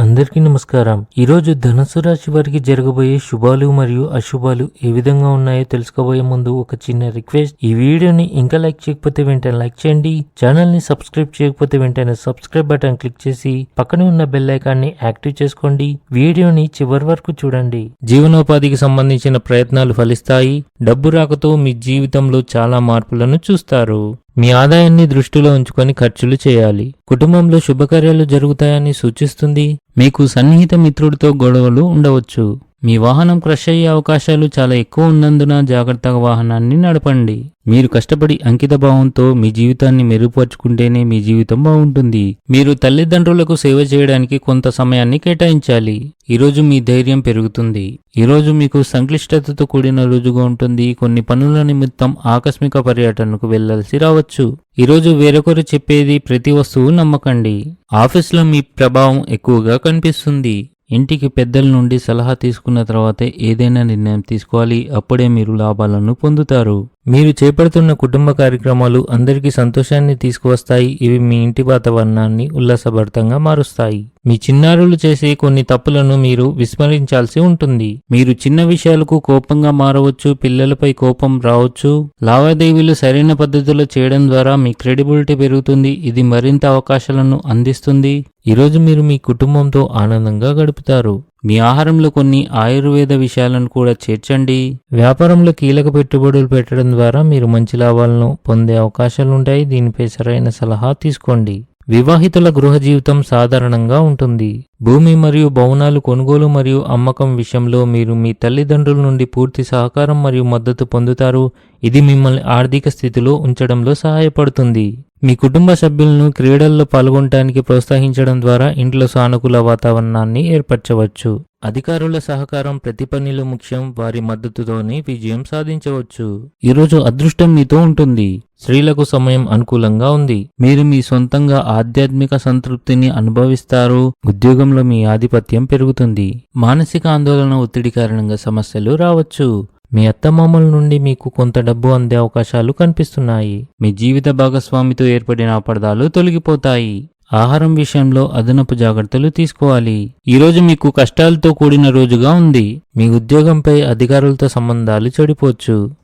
అందరికీ నమస్కారం. ఈరోజు ధనుసు రాశి వారికి జరగబోయే శుభాలు మరియు అశుభాలు ఏ విధంగా ఉన్నాయో తెలుసుకోబోయే ముందు ఒక చిన్న రిక్వెస్ట్. ఈ వీడియోని ఇంకా లైక్ చేయకపోతే వెంటనే లైక్ చేయండి. ఛానల్ని సబ్స్క్రైబ్ చేయకపోతే వెంటనే సబ్స్క్రైబ్ బటన్ క్లిక్ చేసి పక్కనే ఉన్న బెల్ యాక్టివ్ చేసుకోండి. వీడియోని చివరి వరకు చూడండి. జీవనోపాధికి సంబంధించిన ప్రయత్నాలు ఫలిస్తాయి. డబ్బు రాకతో మీ జీవితంలో చాలా మార్పులను చూస్తారు. మీ ఆదాయాన్ని దృష్టిలో ఉంచుకొని ఖర్చులు చేయాలి. కుటుంబంలో శుభకార్యాలు జరుగుతాయని సూచిస్తుంది. మీకు సన్నిహిత మిత్రుడితో గొడవలు ఉండవచ్చు. మీ వాహనం క్రష్ అయ్యే అవకాశాలు చాలా ఎక్కువ ఉన్నందున జాగ్రత్తగా వాహనాన్ని నడపండి. మీరు కష్టపడి అంకిత భావంతో మీ జీవితాన్ని మెరుగుపరుచుకుంటేనే మీ జీవితం బాగుంటుంది. మీరు తల్లిదండ్రులకు సేవ చేయడానికి కొంత సమయాన్ని కేటాయించాలి. ఈరోజు మీ ధైర్యం పెరుగుతుంది. ఈరోజు మీకు సంక్లిష్టతతో కూడిన రోజుగా ఉంటుంది. కొన్ని పనుల నిమిత్తం ఆకస్మిక పర్యటనకు వెళ్ళాల్సి రావచ్చు. ఈరోజు వేరొకరు చెప్పేది ప్రతి వస్తువు నమ్మకండి. ఆఫీస్లో మీ ప్రభావం ఎక్కువగా కనిపిస్తుంది. ఇంటికి పెద్దల నుండి సలహా తీసుకున్న తర్వాతే ఏదైనా నిర్ణయం తీసుకోవాలి. అప్పుడే మీరు లాభాలను పొందుతారు. మీరు చేపడుతున్న కుటుంబ కార్యక్రమాలు అందరికీ సంతోషాన్ని తీసుకువస్తాయి. ఇవి మీ ఇంటి వాతావరణాన్ని ఉల్లాసభరితంగా మారుస్తాయి. మీ చిన్నారులు చేసే కొన్ని తప్పులను మీరు విస్మరించాల్సి ఉంటుంది. మీరు చిన్న విషయాలకు కోపంగా మారవచ్చు పిల్లలపై కోపం రావచ్చు. లావాదేవీలు సరైన పద్ధతిలో చేయడం ద్వారా మీ క్రెడిబిలిటీ పెరుగుతుంది. ఇది మరింత అవకాశాలను అందిస్తుంది. ఈరోజు మీరు మీ కుటుంబంతో ఆనందంగా గడుపుతారు. మీ ఆహారంలో కొన్ని ఆయుర్వేద విషయాలను కూడా చేర్చండి. వ్యాపారంలో కీలక పెట్టుబడులు పెట్టడం ద్వారా మీరు మంచి లాభాలను పొందే అవకాశాలుంటాయి దీనిపై సరైన సలహా తీసుకోండి. వివాహితుల గృహ జీవితం సాధారణంగా ఉంటుంది. భూమి మరియు భవనాలు కొనుగోలు మరియు అమ్మకం విషయంలో మీరు మీ తల్లిదండ్రుల నుండి పూర్తి సహకారం మరియు మద్దతు పొందుతారు. ఇది మిమ్మల్ని ఆర్థిక స్థితిలో ఉంచడంలో సహాయపడుతుంది. మీ కుటుంబ సభ్యులను క్రీడల్లో పాల్గొనడానికి ప్రోత్సహించడం ద్వారా ఇంట్లో సానుకూల వాతావరణాన్ని ఏర్పరచవచ్చు. అధికారుల సహకారం ప్రతి పనిలో ముఖ్యం వారి మద్దతుతోనే విజయం సాధించవచ్చు. ఈరోజు అదృష్టం మీతో ఉంటుంది. స్త్రీలకు సమయం అనుకూలంగా ఉంది. మీరు మీ సొంతంగా ఆధ్యాత్మిక సంతృప్తిని అనుభవిస్తారు. ఉద్యోగం ఉద్యోగంలో మీ ఆధిపత్యం పెరుగుతుంది. మానసిక ఆందోళన ఒత్తిడి కారణంగా సమస్యలు రావచ్చు. మీ అత్తమామల నుండి మీకు కొంత డబ్బు అందే అవకాశాలు కనిపిస్తున్నాయి. మీ జీవిత భాగస్వామితో ఏర్పడిన అపర్ధాలు తొలగిపోతాయి. ఆహారం విషయంలో అదనపు జాగ్రత్తలు తీసుకోవాలి. ఈరోజు మీకు కష్టాలతో కూడిన రోజుగా ఉంది. మీ ఉద్యోగంపై అధికారులతో సంబంధాలు చెడిపోవచ్చు.